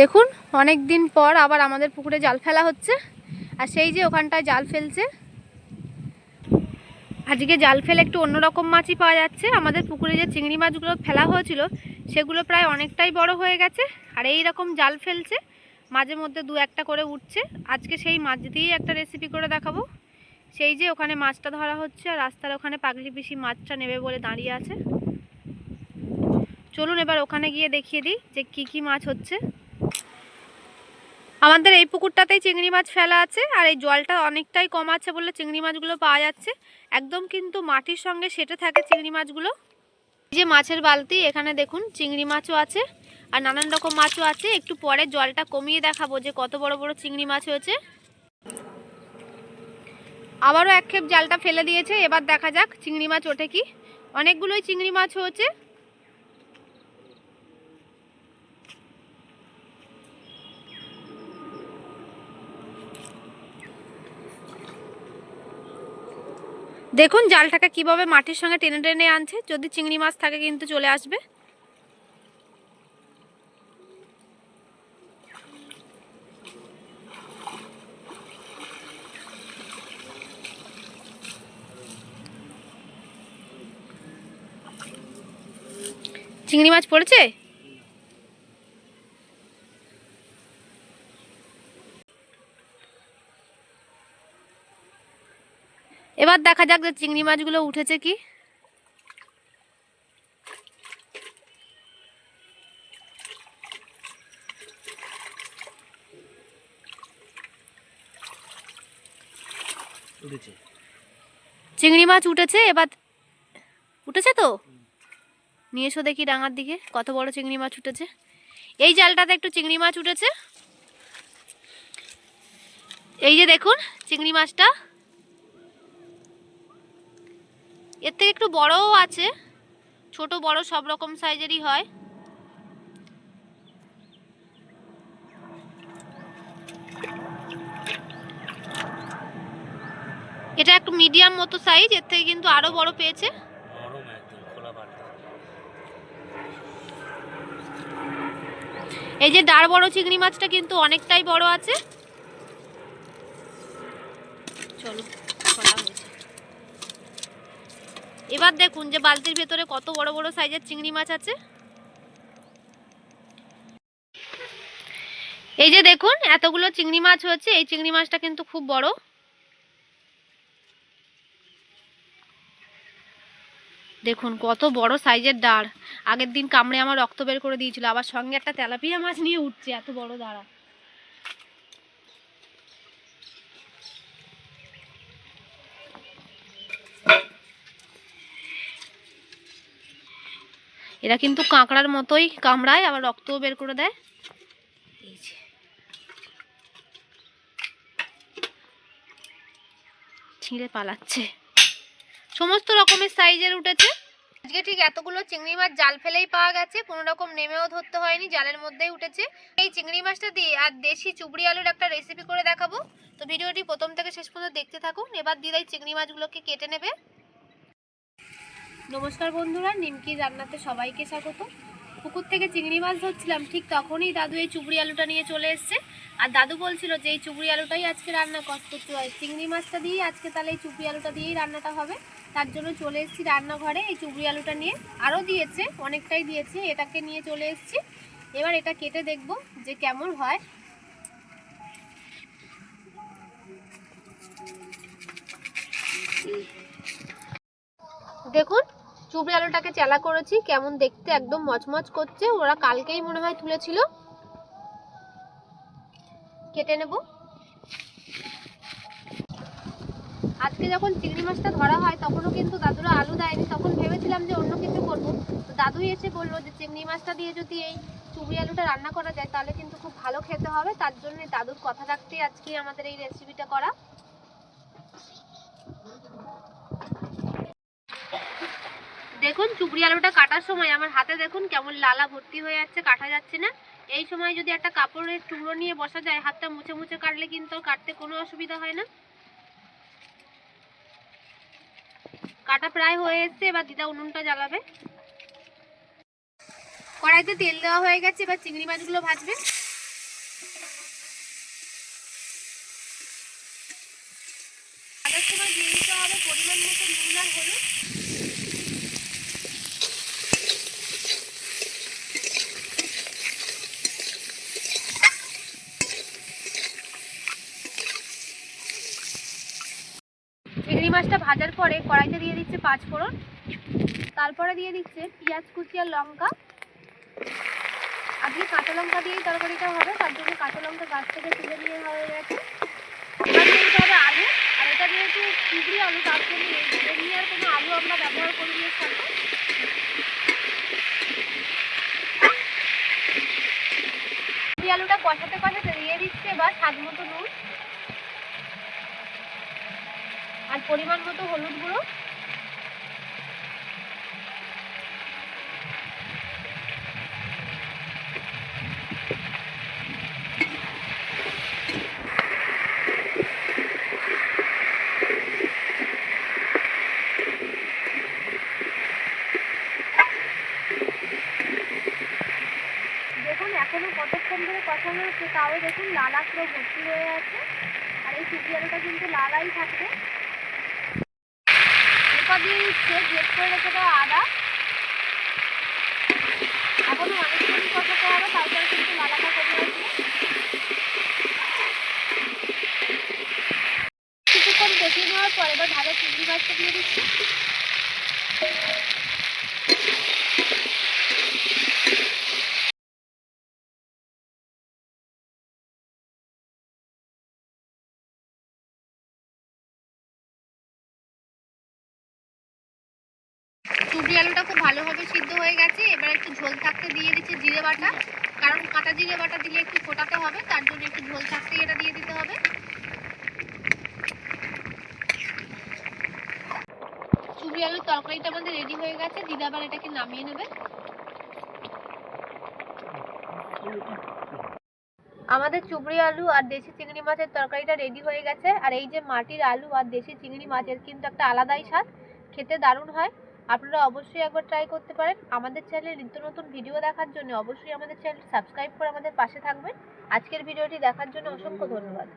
দেখুন অনেক দিন পর আবার আমাদের পুকুরে জাল ফেলা হচ্ছে। আর সেই যে ওখানটায় জাল ফেলছে। আজকে জাল ফেলে একটু অন্যরকম মাছই পাওয়া যাচ্ছে। আমাদের পুকুরে যে চিংড়ি মাছগুলো ফেলা হয়েছিল, সেগুলো প্রায় অনেকটাই বড় হয়ে গেছে। আর এই রকম জাল ফেলছে, মাঝে মধ্যে দু একটা করে উঠছে। আজকে সেই মাছ দিয়েই একটা রেসিপি করে দেখাবো। সেই যে ওখানে মাছটা ধরা হচ্ছে, আর রাস্তার ওখানে পাগলি পিসি মাছটা নেবে বলে দাঁড়িয়ে আছে। চলুন এবার ওখানে গিয়ে দেখিয়ে দিই যে কি কি মাছ হচ্ছে। আমাদের এই পুকুরটাতেই চিংড়ি মাছ ফেলা আছে, আর এই জলটা অনেকটাই কম আছে বলে চিংড়ি মাছগুলো পাওয়া যাচ্ছে। একদম কিন্তু মাটির সঙ্গে সেটে থাকে চিংড়ি মাছগুলো। এই যে মাছের বালতি, এখানে দেখুন চিংড়ি মাছও আছে, আর নানান রকম মাছও আছে। একটু পরে জলটা কমিয়ে দেখাবো যে কত বড় বড় চিংড়ি মাছ হয়েছে। আবারও এক খেপ জালটা ফেলে দিয়েছে, এবার দেখা যাক চিংড়ি মাছ ওঠে কি। অনেকগুলোই চিংড়ি মাছ হয়েছে। দেখুন, জালটাকে কীভাবে মাটির সঙ্গে টেনে টেনে আনছে। যদি চিংড়ি মাছ থাকে কিন্তু চলে আসবে। চিংড়ি মাছ পড়েছে? এবার দেখা যাক যে চিংড়ি মাছগুলো উঠেছে কি। চিংড়ি মাছ উঠেছে এবার উঠেছে তো? নিয়ে এসো দেখি ডাঙার দিকে কত বড় চিংড়ি মাছ উঠেছে। এই জালটাতে একটু চিংড়ি মাছ উঠেছে। এই যে দেখুন চিংড়ি মাছটা এর থেকে একটু বড়ও আছে। ছোট বড় সব রকম সাইজেরই হয়। এটা একটু মিডিয়াম মতো সাইজ এর থেকে কিন্তু আরও বড় পেয়েছে। এই যে ডার বড় চিংড়ি মাছটা কিন্তু অনেকটাই বড় আছে। চলো খোলা হয়েছে। এবার দেখুন যে বালতির ভেতরে কত বড় বড় সাইজের চিংড়ি মাছ আছে। এই যে দেখুন, এতগুলো চিংড়ি মাছ হয়েছে এই চিংড়ি মাছটা কিন্তু খুব বড়। দেখুন, কত বড় সাইজের দাঁড় আগের দিন কামড়ে আমার রক্ত বের করে দিয়েছিল, আবার সঙ্গে একটা তেলাপিয়া মাছ নিয়ে উঠছে, এত বড় দাঁড়া। এরা কিন্তু কাঁকড়ার মতোই কামড়ায়, আবার রক্তও বের করে দেয়। ছিঁড়ে পালাচ্ছে। সমস্ত রকমের সাইজের উঠেছে। আজকে ঠিক এতগুলো চিংড়ি মাছ জাল ফেলেই পাওয়া গেছে, কোনো রকম নেমেও ধরতে হয়নি, জালের মধ্যেই উঠেছে। এই চিংড়ি মাছটা দিয়ে আর দেশি চুবড়ি আলুর একটা রেসিপি করে দেখাবো। তো ভিডিওটি প্রথম থেকে শেষ পর্যন্ত দেখতে থাকুন। এবার দিদাই চিংড়ি মাছগুলোকে কেটে নেবে। নমস্কার বন্ধুরা, নিমকি রান্নাতে সবাইকে স্বাগত। পুকুর থেকে চিংড়ি মাছ ধরছিলাম, ঠিক তখনই দাদু এই চুবড়ি আলুটা নিয়ে চলে এসছে। আর দাদু বলছিল যে এই চুবড়ি আলুটাই আজকে রান্না করতে হয় চিংড়ি মাছটা দিয়েই আজকে তাহলে এই চুবড়ি আলুটা দিয়েই রান্নাটা হবে। তার জন্য চলে এসেছি রান্নাঘরে, এই চুবড়ি আলুটা নিয়ে। আরও দিয়েছে, অনেকটাই দিয়েছে, এটাকে নিয়ে চলে এসেছি। এবার এটা কেটে দেখব যে কেমন হয়। দেখুন চুবড়ি আলুটাকে চেলা করেছি। কেমন দেখতে, একদম মচমচ করছে। ওরা কালকেই মনে হয় তুলেছিল। কেটে নেব। আজকে যখন চিংড়ি মাছটা ধরা হয়, তখনও কিন্তু দাদুরা আলু দেয়নি। তখন ভেবেছিলাম যে অন্য কিছু করব। তো দাদুই এসে বলল যে, চিংড়ি মাছটা দিয়ে যদি এই চুবড়ি আলুটা রান্না করা যায়, তাহলে কিন্তু খুব ভালো খেতে হবে। তার জন্য দাদুর কথা রাখতেই আজকে আমাদের এই রেসিপিটা করা। দেখুন, চুবড়ি আলুটা কাটার সময় আমার হাতে দেখুন কেমন লালা ভর্তি হয়ে যাচ্ছে, কাটা যাচ্ছে না। এই সময় যদি একটা কাপড়ের টুকরো নিয়ে বসা যায়, হাতটা মুছে মুছে কাটলে কিন্তু কাটতে কোনো অসুবিধা হয় না। কাটা প্রায় হয়ে এসছে, এবার দিদা উনুনটা জ্বালাবে। কড়াইতে তেল দেওয়া হয়ে গেছে, এবার চিংড়ি মাছগুলো ভাজবে। মাছটা ভাজার পরে কড়াইতে দিয়ে দিচ্ছে পাঁচ ফোড়ন, তারপরে দিয়ে দিচ্ছে পেঁয়াজ, কুচি আর লঙ্কা। আজকে কাঁচা লঙ্কা দিয়েই তরকারিটা হবে, তার জন্য কাঁচা লঙ্কা গাছ থেকে তুলে নিয়ে হয়ে গেছে। দিয়ে দিতে হবে আলু, আর এটা যেহেতু আলু, তার জন্য আর কোনো আলু আমরা ব্যবহার করি এর সাথে আলুটা কষাতে কষাতে দিয়ে দিচ্ছে এবার স্বাদ মতো নুন। পরিমাণ মতো হলুদ গুঁড়ো। এখনও কতক্ষণ ধরে তাও দেখুন লালা পুরো ভর্তি হয়ে আছে। আর এই চুটি আলুটা কিন্তু লালাই থাকবে। এরপর দিয়ে দিচ্ছে গ্রেট করে রেখে দেওয়া আদা। এখনও অনেকক্ষণ কষাতে হবে তারপরে কিন্তু লালাটা কমে আসবে কিছুক্ষণ কষিয়ে নেওয়ার পরে এবার ভালো চিংড়ি মাছটা দিয়ে দিচ্ছি। চুবড়ি আলুটা খুব ভালোভাবে সিদ্ধ হয়ে গেছে। এবার একটু ঝোল থাকতে দিয়ে দিচ্ছে জিরে বাটা। কারণ কাঁচা জিরে বাটা দিলে একটু ফোটাতে হবে, তার জন্য একটু ঝোল থাকতে এটা দিয়ে দিতে হবে। চুবড়ি আলুর তরকারিটা আমাদের রেডি হয়ে গেছে। দিদা আবার এটাকে নামিয়ে নেবে। আমাদের চুবড়ি আলু আর দেশি চিংড়ি মাছের তরকারিটা রেডি হয়ে গেছে। আর এই যে মাটির আলু আর দেশি চিংড়ি মাছের কিন্তু একটা আলাদাই স্বাদ। খেতে দারুণ হয়। আপনারা অবশ্যই একবার ট্রাই করতে পারেন। আমাদের চ্যানেলে নিত্য নতুন ভিডিও দেখার জন্য অবশ্যই আমাদের চ্যানেল সাবস্ক্রাইব করে আমাদের পাশে থাকবেন। আজকের ভিডিওটি দেখার জন্য অসংখ্য ধন্যবাদ।